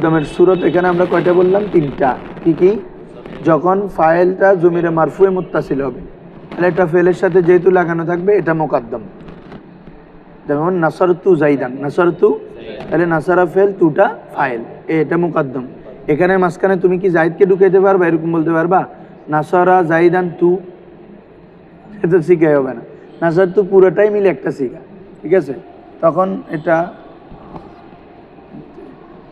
মোকদ্দমের সুরত, এখানে আমরা কয়টা বললাম? তিনটা। কি কি? যখন ফাইলটা জমিরে মারফুয়ে মুত্তাসিল হবে। তাহলে একটা ফেলের সাথে যেহেতু লাগানো থাকবে, এটা মোকাদ্দম। যেমন নাসারতু জাইদান নাসারতু, তাহলে নাসারা ফেল তুটা ফাইল। এটা মোকাদ্দম। এখানে মাঝখানে তুমি কি জাইদকে ঢুকাইতে পারবা? এরকম বলতে পারবা? নাসারা জাইদান তু। এটা শিখাই হবে না। নাসার তু পুরোটাই মিলে একটা শিখা। ঠিক আছে? তখন এটা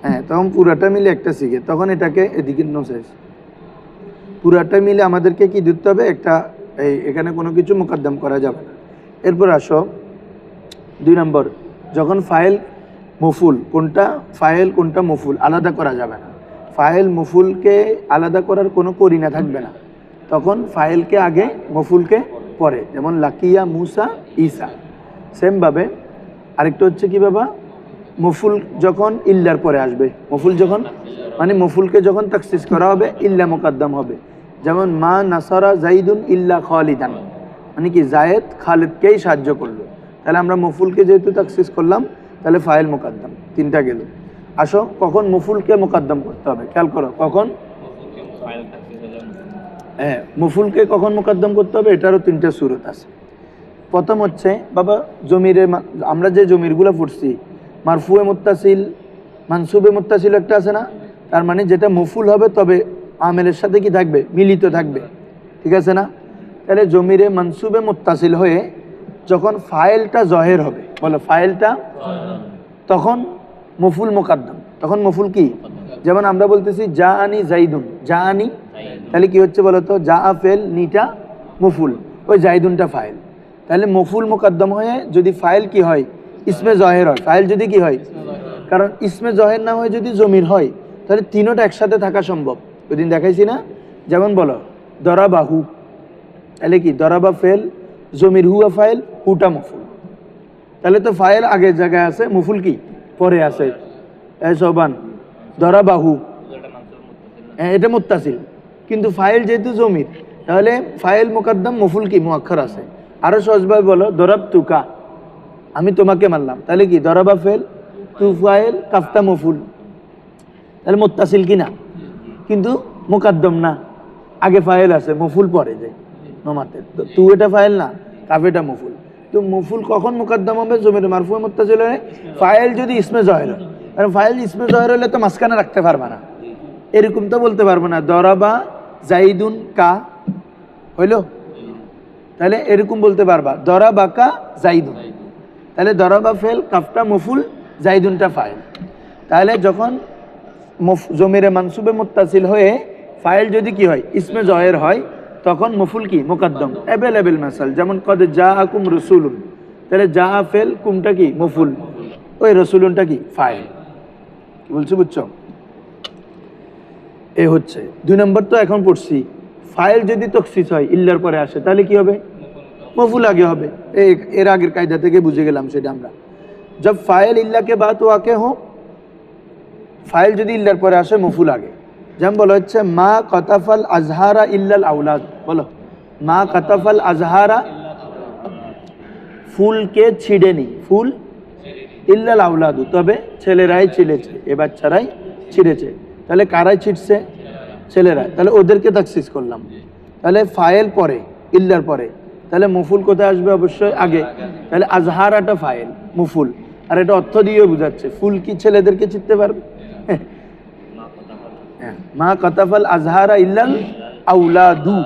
হ্যাঁ তখন পুরাটা মিলে একটা শিখে তখন এটাকে এদিকে নসেস পুরাটা মিলে আমাদেরকে কি দিতে হবে? একটা এই এখানে কোনো কিছু মোকদ্দম করা যাবে না। এরপর আসো, দুই নম্বর, যখন ফাইল মফুল, কোনটা ফাইল কোনটা মফুল, আলাদা করা যাবে না। ফাইল মফুলকে আলাদা করার কোনো করিনা থাকবে না। তখন ফাইলকে আগে মফুলকে পরে, যেমন লাকিয়া, মুসা ইসা সেমভাবে আরেকটা হচ্ছে কি বাবা? মফুল যখন ইল্লার পরে আসবে, মফুল যখন? মানে মফুলকে যখন তাকসিস করা হবে, ইল্লা মোকাদ্দম হবে। যেমন, মা নাসারা জাইদুন ইল্লা খালিদান। মানে কি জায়েদ খালেদকেই সাহায্য করল। তাহলে আমরা মফুলকে যেহেতু তাকসিস করলাম, তাহলে ফাইল মোকাদ্দম, তিনটা গেল। আসো, কখন মফুলকে মোকাদ্দম করতে হবে? খেয়াল করো, কখন? হ্যাঁ মফুলকে কখন মোকাদ্দম করতে হবে? এটারও তিনটা সুরত আছে। প্রথম হচ্ছে, বাবা, জমিরে আমরা যে জমিরগুলো পড়ছি মারফুয়ে মুত্তাসিল, মানসুবে মুত্তাসিল একটা আছে না? তার মানে যেটা মফুল হবে তবে আমেলের সাথে কি থাকবে? মিলিত থাকবে। ঠিক আছে না? তাহলে জমিরে মানসুবে মুত্তাসিল হয়ে যখন ফাইলটা জহের হবে, বলো ফাইলটা, তখন মফুল মোকাদ্দম। তখন মফুল কি? যেমন আমরা বলতেছি যা আনি জাইদুন। যা আনি তাহলে কি হচ্ছে বলতো যা আ ফেল, নিটা মফুল। ওই জাইদুনটা ফাইল। তাহলে মফুল মোকাদ্দম হয়ে যদি ফাইল কি হয়? ইসমে জহের হয় ফাইল যদি কি হয়? কারণ ইসমে জহের না হয়ে যদি জমির হয় তাহলে তিনোটা একসাথে থাকা সম্ভব। ওইদিন দেখাইছি না? যেমন বলো দরাবাহু তাহলে কি? দরাবা ফেল জমির হুয়া ফাইল হুটা মফুল। তাহলে তো ফাইল আগের জায়গায় আছে মুফুল কি? পরে আছে। সবান দরাবাহু হ্যাঁ এটা মুত্তাসিল। কিন্তু ফাইল যেহেতু জমির তাহলে ফাইল মোকদ্দম মুফুল কি? মুয়াক্ষর আছে। আরও সহজভাবে বলো দরাব তুকা আমি তোমাকে মারলাম। তাহলে কি, দরাবা ফেল তু ফাইল কাফতা মফুল তাহলে মুত্তাসিল কি না? কিন্তু মোকাদ্দম না। আগে ফাইল আছে, মফুল পরে যে নমাতে তো তু এটা ফাইল না কাফেটা মফুল। তো মফুল কখন মুকদ্দম হবে? জমির মারফুয়ে মুত্তাসিল হয়ে ফাইল যদি ইসমে জহের হয়। কারণ ফাইল ইসমে জহের হলে তো মাঝখানে রাখতে পারবে না। এরকম তো বলতে পারব না। দরাবা জাইদুন কা, হইল? তাহলে এরকম বলতে পারবা। দরাবা কা জাইদুন। তাহলে দরবা ফেল, কাফটা মফুল, জাইদুনটা ফাইল। তাহলে যখন জমিরে মানসুবে মুত্তাসিল হয়ে ফাইল যদি কি হয়, ইসমে জয়ের হয়, তখন মফুল কি? মুকদ্দম। অ্যাভেলেবেল মাসাল, যেমন কদ যা আকুম রসুলুন। তাহলে যা ফেল, কুমটা কি? মফুল। ওই রসুলুনটা কি? ফাইল। বলছো বুঝছ? এ হচ্ছে। দুই নম্বর তো এখন পড়ছি। ফাইল যদি তকসিস হয়, ইল্লার পরে আসে, তাহলে কি হবে? মফুল আগে হবে। এর আগের কায়দা থেকে বুঝে গেলাম সেটা আমরা। জব ফাইল ইল্লাকে বাত ওয়াকে হোক ফাইল যদি ইল্লার পরে আসে মফুল আগে। যেমন বলা হচ্ছে, মা কতাফাল আজহারা ইল্লাল আউলাদ বলো, মা কতাফাল আজহারা ফুলকে ছিঁড়েনি। ফুল ইল্লাল আউলাদু তবে ছেলেরাই ছিঁড়েছে, এ বাচ্চারাই ছিঁড়েছে। তাহলে কারাই ছিটছে ছেলেরাই। তাহলে ওদেরকে তাকসিস করলাম। তাহলে ফাইল পরে, ইল্লার পরে তাহলে মুফুল কোথায় আসবে অবশ্যই আগে। তাহলে আজহারাটা ফাইল মুফুল। আর এটা অর্থ দিয়ে বোঝাচ্ছে। ফুল কি ছেলেদেরকে চিনতে পারবে? হ্যাঁ, মা কতাফাল আজহারা ইল্লাল আউলাদু।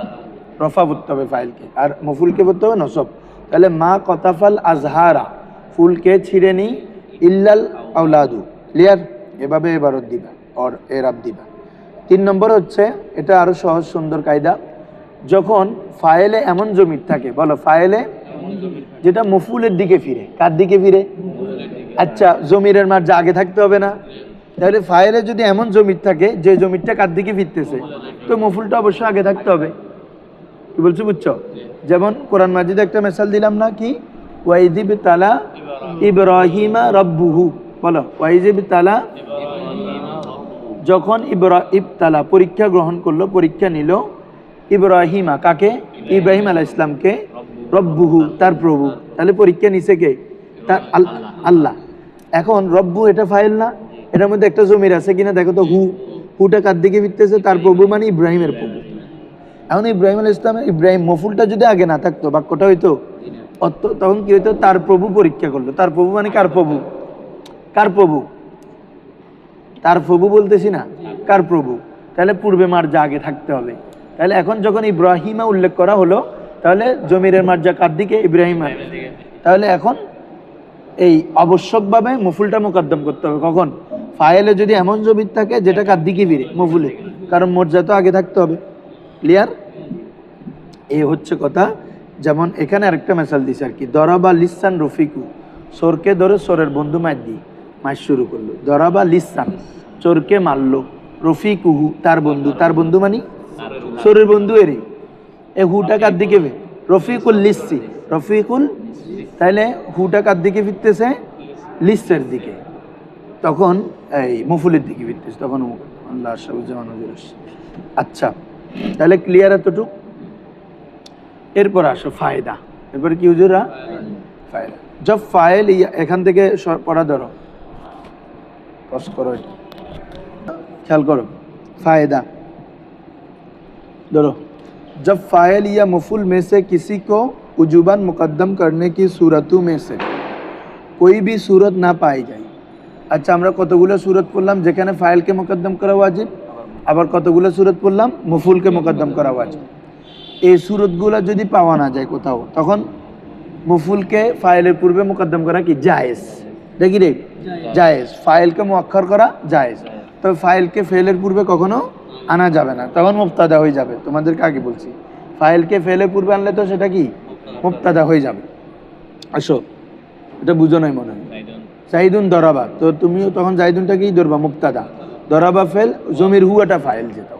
রফা করতে হবে ফাইলকে আর মফুলকে বলতে হবে নসব। তাহলে মা কতাফাল আজহারা। ফুলকে ছিঁড়ে নি ইল্লাল আউলাদু। ক্লিয়ার এভাবে এবারত দিবা। অর এরাব দিবা। তিন নম্বর হচ্ছে এটা আরও সহজ সুন্দর কায়দা। যখন ফায়েলে এমন জমির থাকে, বলো ফায়েলে যেটা মফুলের দিকে ফিরে। কার দিকে ফিরে? আচ্ছা জমিরের মার যা আগে থাকতে হবে না? তাহলে ফায়েলে যদি এমন জমির থাকে, যে জমিরটা কার দিকে ফিরতেছে? তো মফুলটা অবশ্যই আগে থাকতে হবে। কি বলছো বুঝছ? যেমন কোরআন মাজিদে একটা মেসাল দিলাম না কি? ওয়াইদিব তালা ইব্রাহিমা রব্বুহু। বলো ওয়াইজিব তালা যখন ইব্রা, ইবতালা পরীক্ষা গ্রহণ করল, পরীক্ষা নিল ইব্রাহিমা কাকে? ইব্রাহিম আলাহ ইসলামকে রব্বুহু, তার প্রভু। তাহলে পরীক্ষা নিছে কে? তার আল- আল্লাহ। এখন রব্বু এটা ফাইল না? এটার মধ্যে একটা জমির আছে কিনা? দেখো তো হু। হুটা কার দিকে ফিরতেছে তার প্রভু মানে ইব্রাহিমের প্রভু। এখন ইব্রাহিম আল ইসলামের ইব্রাহিম মফুলটা যদি আগে না থাকতো, বাক্যটা হইতো, অত- তখন কি হইতো? তার প্রভু পরীক্ষা করল। তার প্রভু মানে কার প্রভু? কার প্রভু? তার প্রভু বলতেছি না? কার প্রভু? তাহলে পূর্বে মার যা আগে থাকতে হবে। তাহলে এখন যখন ইব্রাহিমা উল্লেখ করা হলো তাহলে জমিরের মার্জা কার দিকে? ইব্রাহিমা তাহলে এখন এই আবশ্যকভাবে মুফুলটা মোকদ্দম করতে হবে। কখন? ফাইলে যদি এমন জমির থাকে যেটা কার দিকে ফিরে? মফুলে। কারণ মর্যা তো আগে থাকতে হবে। ক্লিয়ার এই হচ্ছে কথা যেমন এখানে আরেকটা মেসাল দিছে আর কি দরাবা লিসান রফিকু। সোরকে ধরে সোরের বন্ধু মার দি মার শুরু করল। দরাবা লিসান চোরকে মারলো। রফিকুহু তার বন্ধু। তার বন্ধু মানে শরীর বন্ধু এরি এ হুটা কার দিকে রফিকুল লিসি। রফিকুল? তাহলে হুটা কার দিকে ফিরতেছে? লিস্টের দিকে। তখন এই মুফুলের দিকে ফিরতেছে। তখন আচ্ছা তাহলে ক্লিয়ার এতটুক? এরপর আসো ফায়দা। এরপর কি হুজুরা ফায়দা। জব ফাইল এখান থেকে পড়া ধরো। কষ্ট করো খেয়াল করো। ফায়দা। धरो जब फ़ाइल या मफुल में से किसी को उजूबन मुकद्दम करने की सूरतों में से कोई भी सूरत ना पाई जाए আচ্ছা আমরা কতগুলো সুরত পড়লাম যেখানে ফাইলকে মোকদ্দম করা ওয়াজিব আবার কতগুলো সুরত পড়লাম মফুলকে মোকদ্দম করা ওয়াজিব এই সুরতগুলো যদি পাওয়া না যায় কোথাও তখন মফুলকে ফাইলের পূর্বে মোকদ্দম করা কি জায়েজ দেখি রে জায়েজ ফাইলকে মোয়াক্ষর করা জায়েজ তবে ফাইলকে ফেলের পূর্বে কখনো আনা যাবে না। তখন মুক্তাদা হয়ে যাবে। তোমাদেরকে আগে বলছি। ফাইলকে ফেলের পূর্বে আনলে তো সেটা কি? মুক্তাদা হয়ে যাবে। আসো। এটা বুঝো নাই মনে হয়। জাইদুন। দরাবা। তো তুমিও তখন জাইদুনটাকেই ধরবা? মুক্তাদা দরাবা ফেল জমির হু হুয়াটা ফাইল যেটা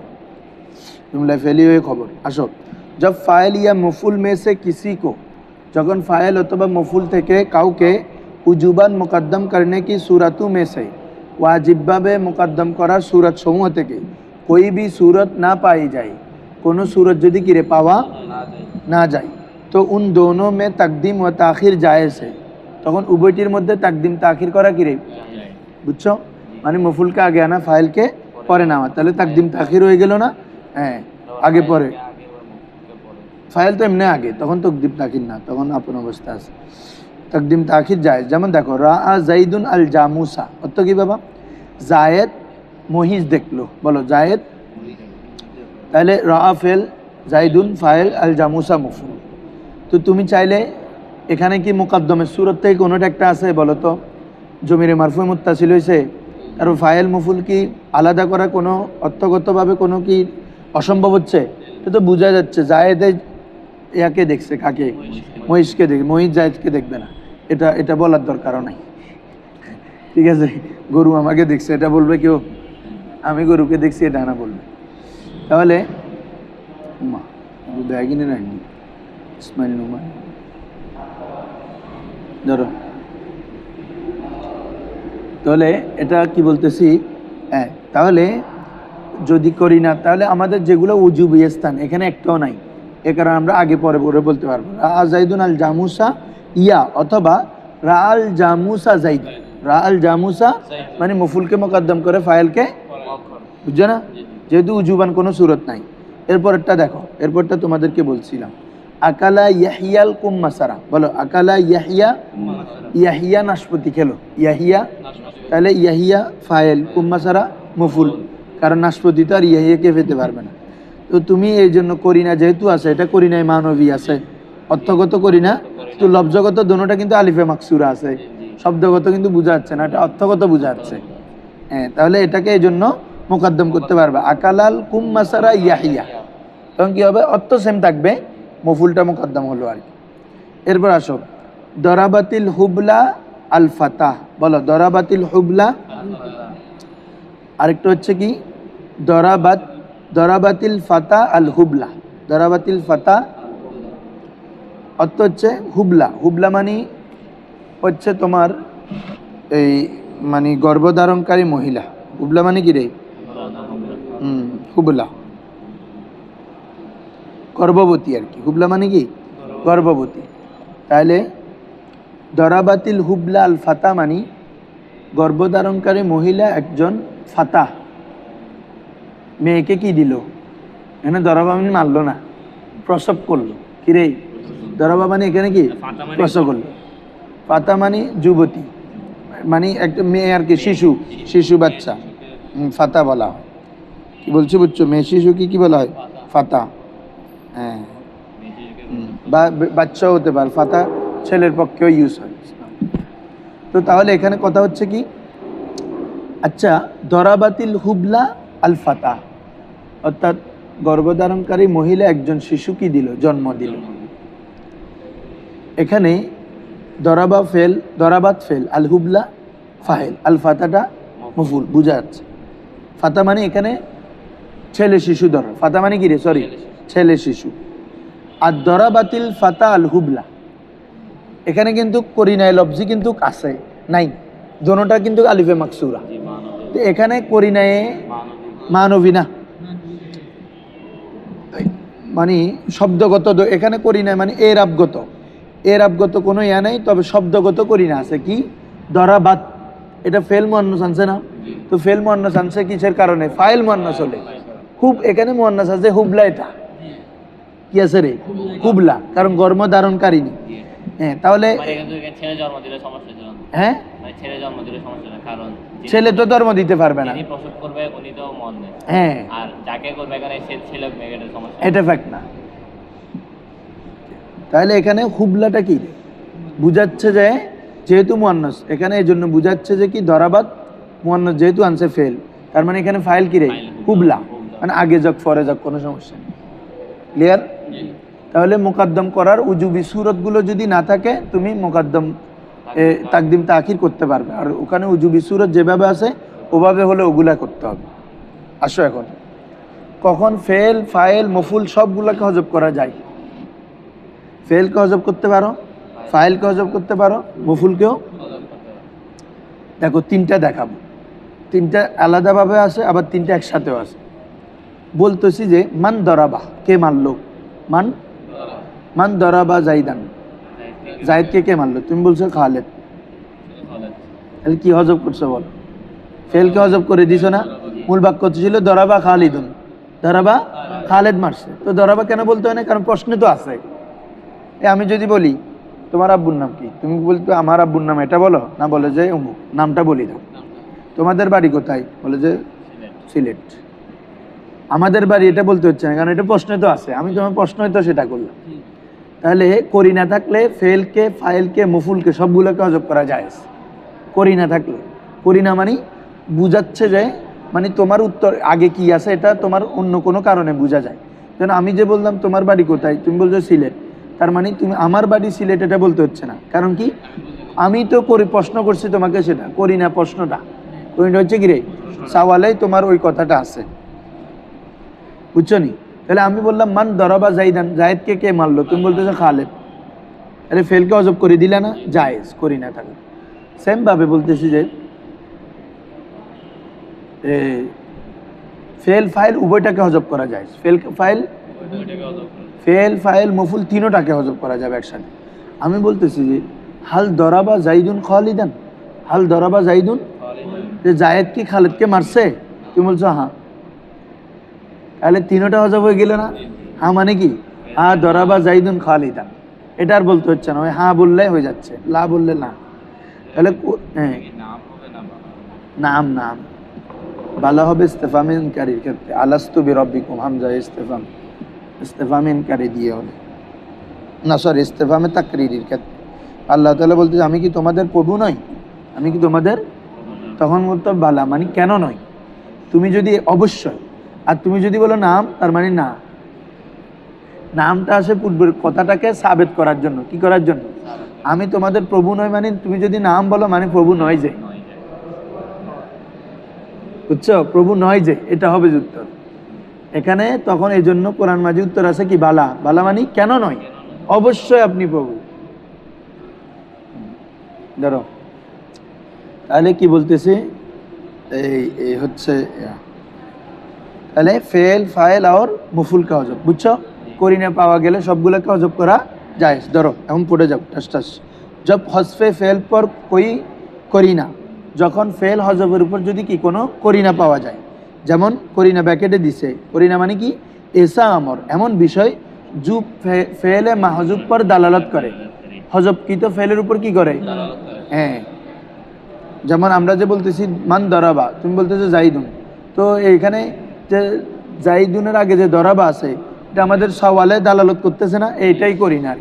জুমলা ফেলি হয়ে খবর। আসো। জব ফাইল ইয়া মফুল মে সে কিসি কো যখন ফাইল অথবা মফুল থেকে কাউকে উজুবান মুকদ্দম করনে কি সুরাতু মে সে ওয়াজিবভাবে মুকদ্দম করা সুরত সমূহ থেকে। কোই বি সুরত না পাই যায় কোনো সুরত যদি কিরে পাওয়া না যায় তো উন দোনো মে তাকদিম ও তাখির জায়েজ। है তখন উভয়টির মধ্যে তাকদিম তাখির করা কিরে? বুঝছ? মানে মফুলকে আগে আনা ফাইলকে পরে নেওয়া তাহলে তাকদিম তাখির হয়ে গেল না? হ্যাঁ আগে পরে। ফাইল তো এমনি আগে, তখন তকদিম তাখির না, তখন আপন অবস্থা আছে। তকদিম তাখির যায় যেমন দেখো রা আ জাইদুন আল জামুসা। অর্থ কি বাবা? জায়েদ মহিষ দেখল। বলো, জায়েদ? তাহলে রা ফেল জাইদুন ফায়েল আল জামুসা মুফুল তো তুমি চাইলে এখানে কি মোকাদ্দমের সুরত থেকে কোনোটা একটা আছে বলো তো? জমিরে মারফু মুত্তাসিল হয়েছে আর ফায়েল মুফুল কি আলাদা করা কোনো অর্থগতভাবে কোনো কি অসম্ভব হচ্ছে? এটা তো বোঝা যাচ্ছে, জায়েদে ইয়াকে দেখছে, কাকে? মহিষকে দেখে। মহিষ জায়েদকে দেখবে না। এটা এটা বলার দরকারও নাই। ঠিক আছে? গরু আমাকে দেখছে, এটা বলবে কেউ? আমি গরুকে দেখছি, এটা না বলবে। তাহলে, মা ব্যাগিনে ইসমাইল ধরো। তাহলে, এটা কি বলতেছি? হ্যাঁ তাহলে যদি করি না, তাহলে আমাদের যেগুলো উজুবি স্থান, এখানে একটাও নাই। এ কারণে আমরা আগে পরে পরে বলতে পারব রা জাইদুন আল জামুসা ইয়া অথবা রাল জামুসা জাইদ রা আল জামুসা মানে মফুলকে মোকদ্দম করে ফায়েলকে বুঝছ না? যেহেতু উজুবান কোনো সুরত নাই। এরপরটা দেখো এরপরটা তোমাদেরকে বলছিলাম। আকালা ইয়াহিয়াল কুম মাসারা বলো আকালা ইয়াহিয়া ইয়াহিয়া নাশপতি খেলো। ইয়াহিয়া? তাহলে ইয়াহিয়া ফায়েল কুম মাসারা মফুল। কারণ নাশপতি তো আর ইয়াহিয়াকে পেতে পারবে না। তো তুমি এই জন্য করিনা যেহেতু আছে এটা করিনায় মানবী আছে। অর্থগত করিনা তো লব্জগত দোনোটা কিন্তু আলিফে মাকসুরা আছে। শব্দগত কিন্তু বোঝা যাচ্ছে না, এটা অর্থগত বোঝা যাচ্ছে। হ্যাঁ তাহলে এটাকে এই জন্য মোকদ্দম করতে পারবে। আকালাল কুম মাসারা ইয়াহিয়া। তখন কি হবে? অর্থ সেম থাকবে, মফুলটা মোকদ্দম হলো আর কি। এরপর আসো, দরাবাতিল হুবলা আল ফাতাহ বলো, দরাবাতিল হুবলা। আরেকটা হচ্ছে কি? দরাবাত দরাবাতিল ফাতা আল হুবলা দরাবাতিল ফাতা অর্থ হচ্ছে হুবলা। হুবলা মানে হচ্ছে তোমার এই মানে গর্ভধারণকারী মহিলা। হুবলা মানে কি রে? হুম, হুবলা। গর্ভবতী আর কি। হুবলা মানে কি? গর্ভবতী। তাহলে দরাবাতিল হুবলা আল ফাতা মানি গর্ভধারণকারী মহিলা একজন ফাতা। মেয়েকে কি দিল? এখানে দরাবামিন মারলো না। প্রসব করল। কিরে দরাবামানি এখানে কি? মানে- করল ফাতা মানে যুবতী। মানে একটা মেয়ে আর কি শিশু। শিশু বাচ্চা। ফাতা বলা হয়। কি বলছো বুঝছ? মেয়ে শিশু কি কি বলা হয়? ফাতা। হ্যাঁ। বা বা- বাচ্চাও হতে পারে। ফাতা ছেলের পক্ষেও ইউজ হয়। তো তাহলে এখানে কথা হচ্ছে কি? আচ্ছা দরাবাতিল হুবলা আল ফাতা। অর্থাৎ গর্ভধারণকারী মহিলা একজন শিশু কি দিল জন্ম দিল। এখানে দরাবা ফেল দরাবাত ফেল আল হুবলা ফাহেল আল ফাতাটা মফুল বোঝা যাচ্ছে। ফাতা মানে এখানে ছেলে শিশু ধর। ফাতা মানে কি রে? সরি ছেলে শিশু। আর দরাবাতিল ফাতা আল হুবলা এখানে কিন্তু করিনায় লফজি কিন্তু আছে নাই। দোনোটা কিন্তু আলিফে মাকসুরা। এখানে করিনায় মানব মানবী না। মানে শব্দগত এখানে করি না মানে এর এর আবগত কোনো ইয়া নেই তবে শব্দগত করি না আছে কি? দরাবাত এটা ফেল মোয়ান্নস আনছে না? তো ফেল মোয়ান্নস আনছে কিসের কারণে? ফাইল মোয়ান্নস হলে। খুব এখানে মোয়ান্নস আছে হুবলা এটা। কি আছে রে? হুবলা কারণ গর্ম ধারণকারিনী হ্যাঁ তাহলে মানে হ্যাঁ? মানে ছেলে তো ধর্ম দিতে পারবে না। হ্যাঁ। এটা ফ্যাক্ট না। তাহলে এখানে হুবলাটা কি? বুঝাচ্ছে যে যেহেতু মুয়ান্নাস এখানে এই জন্য বুঝাচ্ছে যে কি? ধরাবাদ মুয়ান্নাস যেহেতু আনছে ফেল তার মানে এখানে ফাইল কি রে? হুবলা। মানে আগে যাক পরে যাক কোনো সমস্যা নেই। ক্লিয়ার তাহলে মোকাদ্দম করার উজুবি সুরতগুলো যদি না থাকে তুমি মোকাদ্দম এ, তাকদিম তাকির করতে পারবে। আর ওখানে উজুবি সুরত যেভাবে আছে ওভাবে হলে ওগুলা করতে হবে। আসো এখন। কখন ফেল ফাইল মফুল সবগুলোকে হজব করা যায়। ফেলকে হজব করতে পারো ফাইলকে হজব করতে পারো মফুলকেও দেখো, তিনটা দেখাবো। তিনটা আলাদাভাবে আছে আবার তিনটা একসাথেও আছে বলতেছি যে, মান দরাবা, কে মারলো? মান? মান দরাবা জাইদান। জাহিদকে কে মারলো? তুমি বলছো খালেদ। তাহলে কি হজব করছ বলো? ফেলকে হজব করে দিছো না? মূল বাক্য ছিল দরাবা খালিদুন। দরাবা খালেদ মারছে। তো দরাবা কেন বলতে হয় না? কারণ প্রশ্নে তো আছে। আমি যদি বলি, তোমার আব্বুর নাম কি? তুমি বলতো আমার আব্বুর নাম এটা বলো? না বলে যে অমুক, নামটা বলি দাও। তোমাদের বাড়ি কোথায়? বলে যে সিলেট। আমাদের বাড়ি এটা বলতে হচ্ছে না, কারণ এটা প্রশ্নে তো আছে। আমি তোমার প্রশ্নই তো সেটা করলাম। তাহলে করি না থাকলে ফেলকে, ফাইলকে, মুফুলকে সবগুলোকে অজব করা যায় করি না থাকলে। করি না মানে বুঝাচ্ছে যে মানে তোমার উত্তর আগে কি আছে, এটা তোমার অন্য কোনো কারণে বোঝা যায়। যেন আমি যে বললাম তোমার বাড়ি কোথায়, তুমি বলছো সিলেট। তার মানে তুমি আমার বাড়ি সিলেট এটা বলতে হচ্ছে না। কারণ কি? আমি তো করি, প্রশ্ন করছি তোমাকে সেটা, করি না প্রশ্নটা। করিটা হচ্ছে কি রে? সাওয়ালেই তোমার ওই কথাটা আছে। বুঝছ নি? তাহলে আমি বললাম, মান দরাবা জাইদান জায়েদকে কে মারলো? তুমি বলতেছো খালেদ। আরে ফেলকে অজব করে দিলে না? জায়েজ, করি না থাকলে সেম ভাবে বলতেছি যে ফেল, ফাইল, উভয়টাকে হজব করা যায়। ফেল ফাইল ফেল, ফাইল, মফুল তিনোটাকে হজব করা যাবে একসাথে। আমি বলতেছি যে, হাল দরাবা জাইদুন খালিদান? হাল দরাবা জাইদুন? যে জায়েদ কি খালেদকে মারছে? তুমি বলছো হ্যাঁ। তাহলে তিনোটা হজব হয়ে গেলে না? হ্যাঁ মানে কি? হ্যাঁ দরাবা জাইদুন খালিদান। এটা আর বলতে হচ্ছে না। ওই হ্যাঁ বললে হয়ে যাচ্ছে। লা বললে না। তাহলে হ্যাঁ। নাম নাম। ভালো হবে ইস্তেফামিনকারীর ক্ষেত্রে। আলাস্তু বিরব্বিকুম হামজা ইস্তেফাম ইস্তেফামিনকারী দিয়ে হবে। না সরি ইস্তেফামে তাকরিরির ক্ষেত্রে। আল্লাহ তাআলা বলতে আমি কি তোমাদের প্রভু নই? আমি কি তোমাদের? তখন বলতে বালা মানে কেন নয় তুমি যদি অবশ্যই, আর তুমি যদি বলো নাম, তার মানে না। নামটা আসে পূর্বের কথাটাকে সাবেত করার জন্য। কি করার জন্য? আমি তোমাদের প্রভু নয় মানে তুমি যদি নাম বলো মানে প্রভু নয় যে। বুঝছ? প্রভু নয় যে, এটা হবে যে উত্তর। এখানে তখন এই জন্য কোরআন মাঝি উত্তর আছে কি, বালা। বালা মানি কেন নয়? অবশ্যই আপনি প্রভু। ধরো। তাহলে কি বলতেছি? এই হচ্ছে, তাহলে ফেল, ফাইল আর মুফুল কাহজব বুঝছ? করিনে পাওয়া গেলে সবগুলো কাহজব করা যায় ধরো, এখন পড়ে যাও টাস টাস জব হসফে ফেল পর কই, করি না। যখন ফেল হজবের উপর যদি কি কোনো করি না পাওয়া যায় যেমন করিনা ব্যাকেটে দিছে। করিনা মানে কি? এসা আমর। এমন বিষয় জু ফে- ফেলে মাহজুব পর দালালত করে। হজবকৃত ফেলের উপর কি করে? হ্যাঁ। যেমন আমরা যে বলতেছি, মান দরাবা তুমি বলতেছো জাইদুন। তো এইখানে যে জাইদুনের আগে যে দরাবা আছে, এটা আমাদের সওয়ালে দালালত করতেছে না, এইটাই করি না আর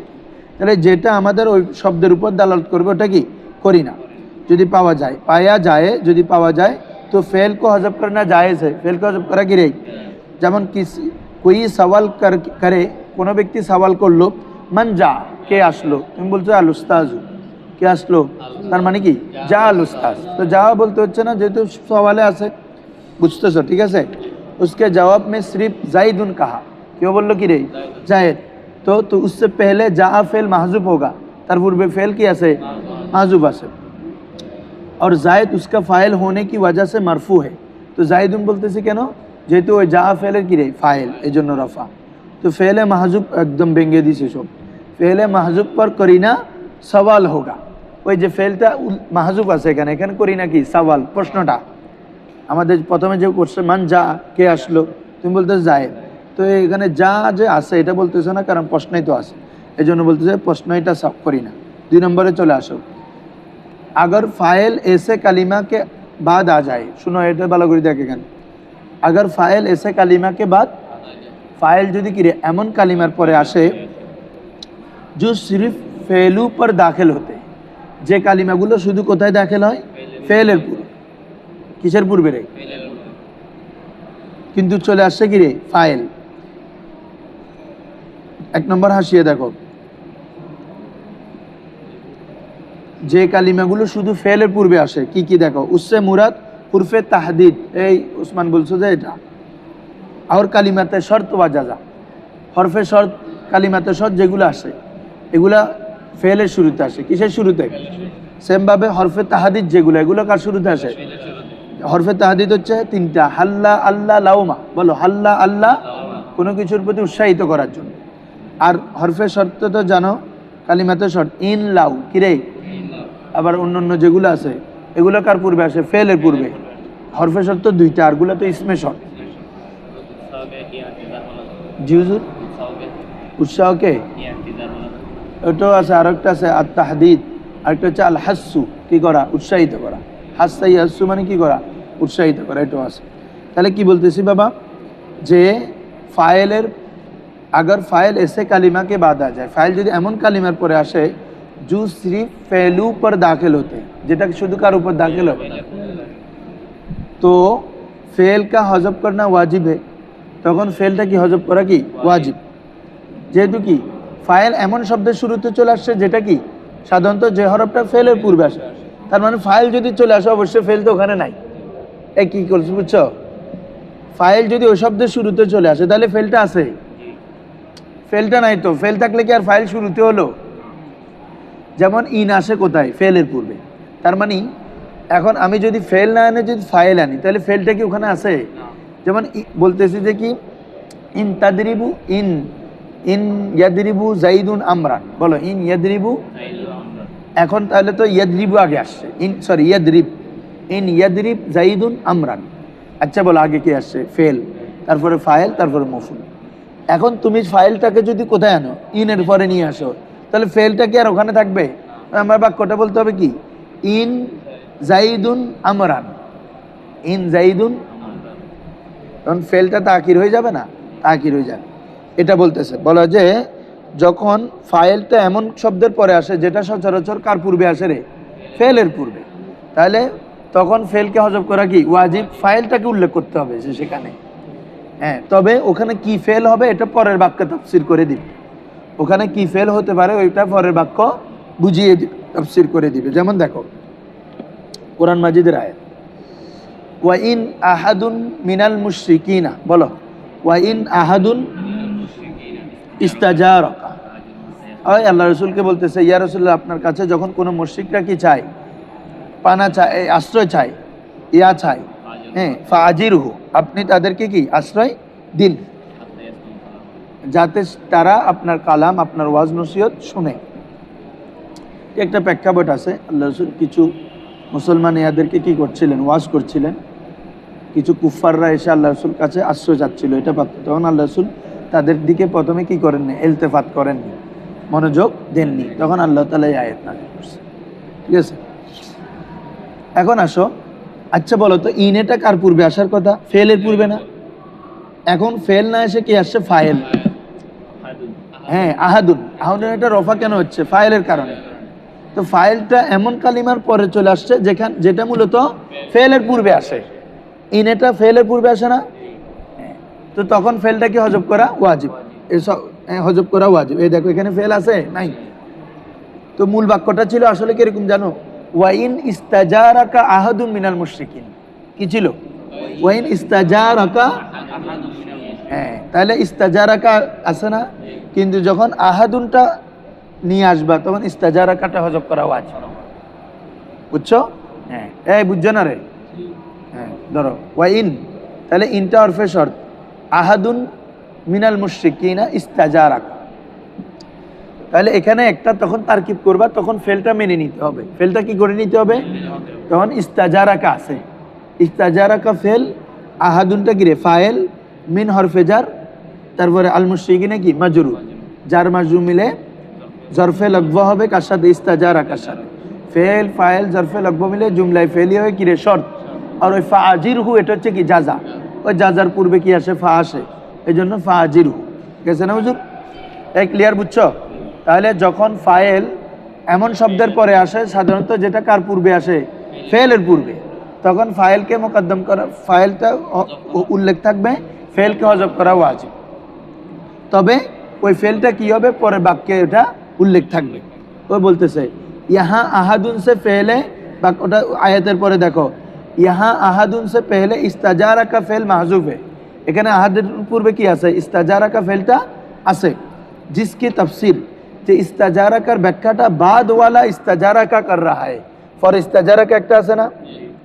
তাহলে যেটা আমাদের ওই শব্দের উপর দালালত করবে, ওটা কি? করি না যদি পাওয়া যায়, পায়া যায়, যদি পাওয়া যায় তো ফেল কো হজব করনা জায়েজ है ফেল কো হজব করা কি রে যেমন কিসি কোই সওয়াল কর করে কোনো ব্যক্তি সওয়াল করলো মান যা কে আসলো তুমি বলছো আল উস্তাজু কে আসলো তার মানে কি যা আল উস্তাজ তো যা বলতে হচ্ছে না যেহেতু সওয়ালে আছে বুঝতেছো ঠিক আছে उसके जवाब में सिर्फ जाइदुन कहा क्यों बोल लो कि रे जायद तो तो उससे पहले जा फेल महजूब होगा তার পূর্বে ফেল কি আছে মাহজুব আছে और जायद उसका फाइल होने की वजह से मरफू है तो জাইদুন বলতেছি কেন যেহেতু ওই যা ফেলের কি রে ফাইল এই জন্য রফা তো ফেলে মাহজুব একদম ভেঙে দিছে সব ফেলে মাহজুব পর করিনা সওয়াল হোগা ওই যে ফেলটা উল- মাহজুব আছে এখানে এখানে করিনা কি সওয়াল প্রশ্নটা আমাদের প্রথমে যে কোশ্চেন মান যা কে আসলো তুমি বলতে যায় তো এখানে যা যে আছে এটা বলতেছো না কারণ প্রশ্নই তো আছে এই জন্য বলতেছে প্রশ্ন এটা সব করি না দুই নম্বরে চলে আসো अगर फाइल ऐसे कलीमा के बाद आ जाए सुनो এটা ভালো করে দেখ এখানে अगर फाइल ऐसे कलीमा के बाद ফাইল যদি কি রে এমন কালিমার পরে আসে जो सिर्फ फेलू पर दाखिल होते हैं। যে কালিমাগুলো শুধু কোথায় দাখিল হয় ফেলের পূর্বে কিসের পূর্বে রে কিন্তু চলে আসছে কি রে ফাইল এক নম্বর হাসিয়ে দেখো যে কালিমাগুলো শুধু ফেলের পূর্বে আসে, কি কি দেখো? উসে মুরাদ, উরফে তাহদিদ, এই উসমান বলছো যে এটা? আর কালিমাতে শর্ত বা যাজা হরফে শর্ত, কালিমাতে শর্ত যেগুলো আসে, এগুলা ফেলের শুরুতে আসে। কিসের শুরুতে? সেমভাবে হরফে তাহাদিদ যেগুলো, এগুলো কার শুরুতে আসে? হরফে তাহাদিদ হচ্ছে তিনটা, হাল্লা আল্লাহ লাউমা। বলো, হাল্লা আল্লাহ কোনো কিছুর প্রতি উৎসাহিত করার জন্য। আর হরফে শর্ত তো জানো, কালিমাতে শর্ত, ইন লাউ, কিরে? আবার অন্য অন্য যেগুলো আছে, এগুলো কার পূর্বে আসে? ফেলের পূর্বে। হরফে শর্ত দুইটা আরগুলো তো ইসমে শর্ত। উৎসাহকে ওটাও আছে, আরেকটা আছে আর একটা হচ্ছে আল হাসু কি করা? উৎসাহিত করা। হাসাই হাসু মানে কি করা? উৎসাহিত করা, এটাও আছে। তাহলে কি বলতেছি বাবা? যে ফাইলের, আগর ফাইল এসে কালিমাকে বাদা যায়। ফাইল যদি এমন কালিমার পরে আসে जो सिर्फ फेलू पर दाखिल होते हैं যেটা শুধু কার উপর দাখিল হয় তো ফেল কা হজব করনা ওয়াজিব है তখন ফেলটা কি হজব করা কি ওয়াজিব যেহেতু কি ফাইল এমন শব্দের শুরুতে চলে আসছে যেটা কি সাধারণত যে হরফটা ফেলের পূর্বে আসে তার মানে ফাইল যদি চলে আসে অবশ্যই ফেল তো ওখানে নাই এ কি করছো বুঝছো ফাইল যদি ওই শব্দের শুরুতে চলে আসে তাহলে ফেলটা আছে ফেলটা নাই তো ফেল থাকলে কি আর ফাইল শুরুতে হলো যেমন ইন আসে কোথায় ফেলের পূর্বে। তার মানে এখন আমি যদি ফেল না আনে যদি ফাইল আনি তাহলে ফেলটা কি ওখানে আছে? যেমন বলতেছি যে কি ইন তাদরিবু ইন ইন ইয়াদরিবু জাইদুন আমরান। বলো ইন ইয়াদরিবু? এখন তাহলে তো ইয়াদরিবু আগে আসছে। ইন সরি ইয়াদরিব। ইন ইয়াদরিব জাইদুন আমরান। আচ্ছা বলো আগে কি আসছে? ফেল তারপরে ফাইল তারপরে মফুল। এখন তুমি ফাইলটাকে যদি কোথায় আনো ইনের পরে নিয়ে আসো। তাহলে ফেলটা কি আর ওখানে থাকবে? আমার বাক্যটা বলতে হবে কি? ইন জাইদুন আমরান। ইন জাইদুন তখন ফেলটা তাকির হয়ে যাবে না, তাকির হয়ে যাবে। এটা বলতেছে, বলা যে যখন ফাইলটা এমন শব্দের পরে আসে যেটা সচরাচর কার পূর্বে আসে রে? ফেলের পূর্বে। তাহলে তখন ফেলকে হজব করা কি? ওয়াজিব ফাইলটাকে উল্লেখ করতে হবে সেখানে। হ্যাঁ তবে ওখানে কি ফেল হবে এটা পরের বাক্য তফসির করে দিবে। ওখানে কি ফেল হতে পারে ওইটা পরের বাক্য বুঝিয়ে তফসির করে দিবে। যেমন দেখো, কোরআন মাজিদের আয়াত। ওয়াইন আহাদুন মিনাল মুশরিকিনা, বলো। ওয়াইন আহাদুন ইস্তাজারকা। ওই আল্লাহ রসুলকে বলতেছে, ইয়া রসুল্লাহ আপনার কাছে যখন কোনো মুশরিকরা কি চায়? পানা চায় আশ্রয় চায়, ইয়া চায় হ্যাঁ ফাজিরহু, আপনি তাদেরকে কি? আশ্রয় দিন। যাতে তারা আপনার কালাম, আপনার ওয়াজ, নসিহত শুনে। একটা প্রেক্ষাপট আছে। আল্লাহ রসুল কিছু মুসলমান ইয়াদেরকে কি করছিলেন, ওয়াজ করছিলেন। কিছু কুফাররা এসে আল্লাহ রসুল কাছে আশ্রয় চাচ্ছিল, এটা পারত তখন আল্লাহ রসুল তাদের দিকে প্রথমে কি করেননি? এলতেফাত করেননি। মনোযোগ দেননি। তখন আল্লাহ তালা আয়াত নাজিল করছে। ঠিক আছে? এখন আসো। আচ্ছা বলো তো ইনেটা কার পূর্বে? আসার কথা? ফেলের পূর্বে না? এখন ফেল না এসে কি আসছে? ফাইল। হ্যাঁ আহাদুন। আহাদুন এটা রফা কেন হচ্ছে? ফাইলের কারণে। তো ফাইলটা এমন কালিমার পরে চলে আসছে যেখান যেটা মূলত ফেলের পূর্বে আসে। ইন এটা ফেলের পূর্বে আসে না। তো তখন ফেলটা কি হজব করা? ওয়াজিব। এসব হজব করা ওয়াজিব। এই দেখো, এখানে ফেল আছে? নাই। তো মূল বাক্যটা ছিল আসলে কীরকম জানো? ওয়াইন ইস্তাজারাকা আহাদুন মিনাল মুশরিকিন। কি ছিল? ওয়াইন ইস্তাজারাকা হ্যাঁ তাহলে ইস্তাজারাকা আছে না? কিন্তু যখন আহাদুনটা নিয়ে আসবা তখন ইস্তাজারাকাটা হজব করা ওয়াজিব বুঝছ? হ্যাঁ। এই বুঝছ না রে? হ্যাঁ ধরো ওয়াইন তাহলে ইনটা অর্ফে শর্ত। আহাদুন মিনাল মুশরিকিনা ইস্তাজারাকা। তাহলে এখানে একটা তখন তারকিব করবা তখন ফেলটা মেনে নিতে হবে। ফেলটা কি করে নিতে হবে? তখন ইস্তাজারাকা আছে। ইস্তাজারাকা ফেল আহাদুনটা কি রে? ফায়েল মিন হরফেজার তারপরে আল মুশরিকিনে কি? মাজরু। যার মাজরু মিলে জরফে লগব হবে, কার সাথে? ইস্তাজারাকার সাথে। ফেল ফায়েল জরফে লগব মিলে জুমলায় ফেলি হয়, কি রে? শর্ত। আর ওই ফাজির হু এটা হচ্ছে কি? যাজা ওই যাজার পূর্বে কি আসে? ফা আসে। এই জন্য ফাজির হু গেছে না হুজুর? এই ক্লিয়ার বুঝছ? তাহলে যখন ফাইল এমন শব্দের পরে আসে, সাধারণত যেটা কার পূর্বে আসে? ফেলের পূর্বে। তখন ফাইলকে মোকদ্দম করা ফাইলটা উল্লেখ থাকবে, ফেলকে হজব করা ওয়াজিব। তবে ওই ফেলটা কি হবে? পরের বাক্যে ওটা উল্লেখ থাকবে। ও বলতেছে ইহা আহাদুন সে ফেলে বা ওটা আয়াতের পরে দেখো ইহা আহাদুন সে পেহলে ইস্তাজারা কা ফেল মাহজুফে। এখানে আহাদের পূর্বে কি আছে? ইস্তাজারা কা ফেলটা আছে। জিসকি তফসির, যে ইস্তাজারা কার ব্যাখ্যাটা বাদওয়ালা ইস্তাজারা কা কর রাহা হয় পরে একটা আছে না?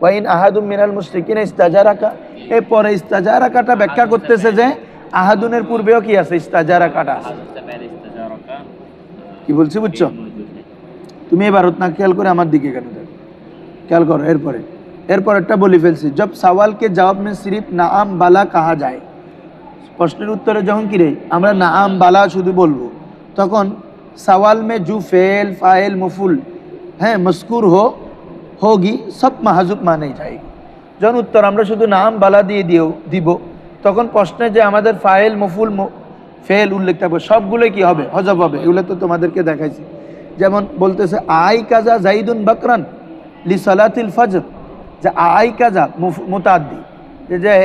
ওয়াইন আহাদুম মিনাল মুশরিকিনা ইস্তাজারা কা এরপরে ইস্তাজারা কাটা ব্যাখ্যা করতেছে যে আহাদুনের পূর্বেও কি আছে? ইস্তাজারা কাটা আছে। কি বলছি বুঝছ? তুমি এবার না খেয়াল করে আমার দিকে কেন দেখো। খেয়াল করো, এরপরে। এরপর একটা বলি ফেলছি। জব সওয়ালকে জবাব মে সিরিফ নাম বালা কাহা যায়? প্রশ্নের উত্তরে যখন কি রে? আমরা নাম বালা শুধু বলব। তখন সওয়াল মে জু ফেল ফাইল মুফুল হ্যাঁ মস্কুর হো, হোগি, সব মাহাজুব মানে যায়। যখন উত্তর আমরা শুধু নাম বালা দিয়ে দিও, দিব তখন প্রশ্নে যে আমাদের ফাইল, মফুল ফেল উল্লেখ থাকবে, সবগুলোই কি হবে? হজব হবে, এগুলো তো তোমাদেরকে দেখাইছি। যেমন বলতেছে, আই কাজা জাইদুন বকরান লি সালাতিল ফজর। যে আই কাজা মুতাদ্দি। যে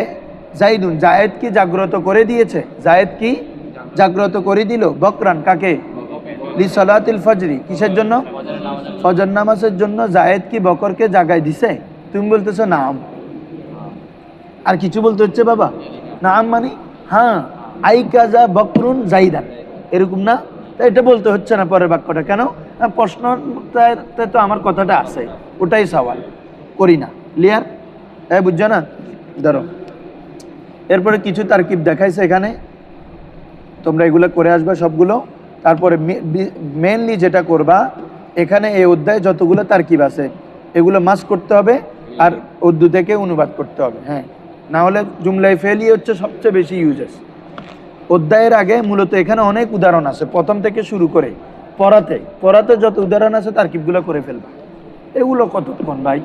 জাইদুন, জায়েদ কি জাগ্রত করে দিয়েছে? জায়েদ কি জাগ্রত করে দিল? বকরান কাকে? লি সালাতিল ফজরি, কিসের জন্য? ফজর নামাজের জন্য। জায়েদ কি বকরকে জাগায় দিছে? তুমি বলতেছো, নাম। আর কিছু বলতে হচ্ছে, বাবা? নাম মানে? হ্যাঁ আই কাজা বকরুন জাইদান। এরকম না? তা এটা বলতে হচ্ছে না পরের বাক্যটা। কেন? আহ, প্রশ্নটাতে তো আমার কথাটা আছে। ওটাই সওয়াল। করি না। ক্লিয়ার হ্যাঁ বুঝছ না? ধরো। এরপরে কিছু তারকিব দেখাইছে এখানে। তোমরা এগুলো করে আসবে সবগুলো। তারপরে মেনলি যেটা করবা এখানে এই অধ্যায়ে যতগুলো তারকিব আছে এগুলো মাস করতে হবে আর উর্দু থেকে অনুবাদ করতে হবে। হ্যাঁ। না হলে জুমলাই ফেলি হচ্ছে সবচেয়ে বেশি ইউজেস অধ্যায়ের আগে মূলত এখানে অনেক উদাহরণ আছে। প্রথম থেকে শুরু করে পড়াতে পড়াতে যত উদাহরণ আছে তার কিপগুলো করে ফেলবা। এগুলো কতক্ষণ ভাই?